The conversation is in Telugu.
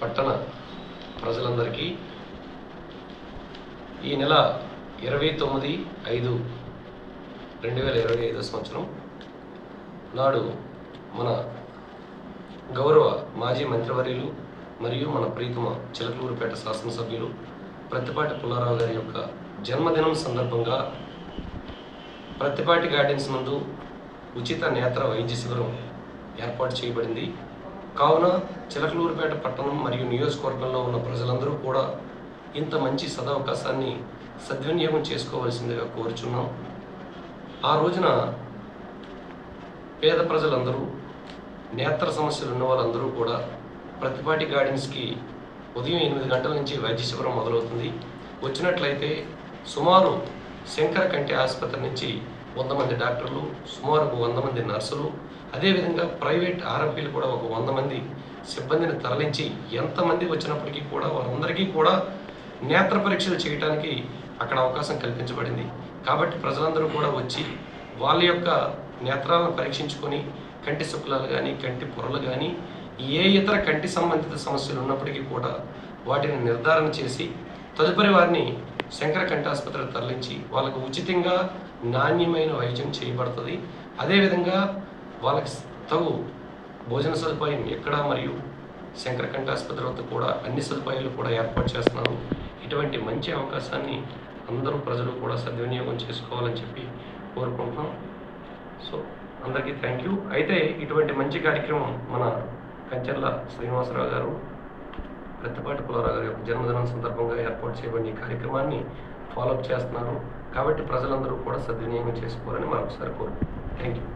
పట్టణ ప్రజలందరికీ ఈ నెల ఇరవై తొమ్మిది ఐదు రెండు వేల ఇరవై ఐదో సంవత్సరం నాడు మన గౌరవ మాజీ మంత్రివర్యులు మరియు మన ప్రీతమ చిలకలూరుపేట శాసనసభ్యులు ప్రత్తిపాటి పుల్లారావు గారి యొక్క జన్మదినం సందర్భంగా ప్రత్తిపాటి గార్డెన్స్ నందు ఉచిత నేత్ర వైద్య శిబిరం ఏర్పాటు చేయబడింది. కావున చిలకలూరుపేట పట్టణం మరియు నియోజకవర్గంలో ఉన్న ప్రజలందరూ కూడా ఇంత మంచి సదవకాశాన్ని సద్వినియోగం చేసుకోవాల్సిందిగా కోరుచున్నాం. ఆ రోజున పేద ప్రజలందరూ నేత్ర సమస్యలు ఉన్న వాళ్ళందరూ కూడా ప్రతిపాటి గార్డెన్స్కి ఉదయం ఎనిమిది గంటల నుంచి వైద్య శిబిరం మొదలవుతుంది. వచ్చినట్లయితే సుమారు శంకర కంటి ఆసుపత్రి నుంచి వంద మంది డాక్టర్లు సుమారు ఒక వంద మంది నర్సులు అదేవిధంగా ప్రైవేట్ ఆర్ఎంపీలు కూడా ఒక వంద మంది సిబ్బందిని తరలించి ఎంతమంది వచ్చినప్పటికీ కూడా వారందరికీ కూడా నేత్ర పరీక్షలు చేయడానికి అక్కడ అవకాశం కల్పించబడింది. కాబట్టి ప్రజలందరూ కూడా వచ్చి వాళ్ళ యొక్క నేత్రాలను పరీక్షించుకొని కంటి శుక్లాలు కానీ కంటి పొరలు కానీ ఏ ఇతర కంటి సంబంధిత సమస్యలు ఉన్నప్పటికీ కూడా వాటిని నిర్ధారణ చేసి తదుపరి వారిని శంకర కంటి ఆసుపత్రికి తరలించి వాళ్ళకు ఉచితంగా నాణ్యమైన వైద్యం చేయబడుతుంది. అదేవిధంగా వాళ్ళకి తగు భోజన సదుపాయం ఎక్కడ మరియు శంకర కంటి ఆసుపత్రి వద్ద కూడా అన్ని సదుపాయాలు కూడా ఏర్పాటు చేస్తున్నారు. ఇటువంటి మంచి అవకాశాన్ని అందరూ ప్రజలు కూడా సద్వినియోగం చేసుకోవాలని చెప్పి కోరుకుంటున్నాం. సో అందరికీ థ్యాంక్ యూ అయితే ఇటువంటి మంచి కార్యక్రమం మన కంచెర్ల శ్రీనివాసరావు గారు ప్రతిపాటి పుల్లారావు గారి యొక్క జన్మదినం సందర్భంగా ఏర్పాటు చేయబడిన ఈ కార్యక్రమాన్ని ఫాలోఅప్ చేస్తున్నారు కాబట్టి ప్రజలందరూ కూడా సద్వినియోగం చేసుకోవాలని మరొకసారి కోరు థ్యాంక్ యూ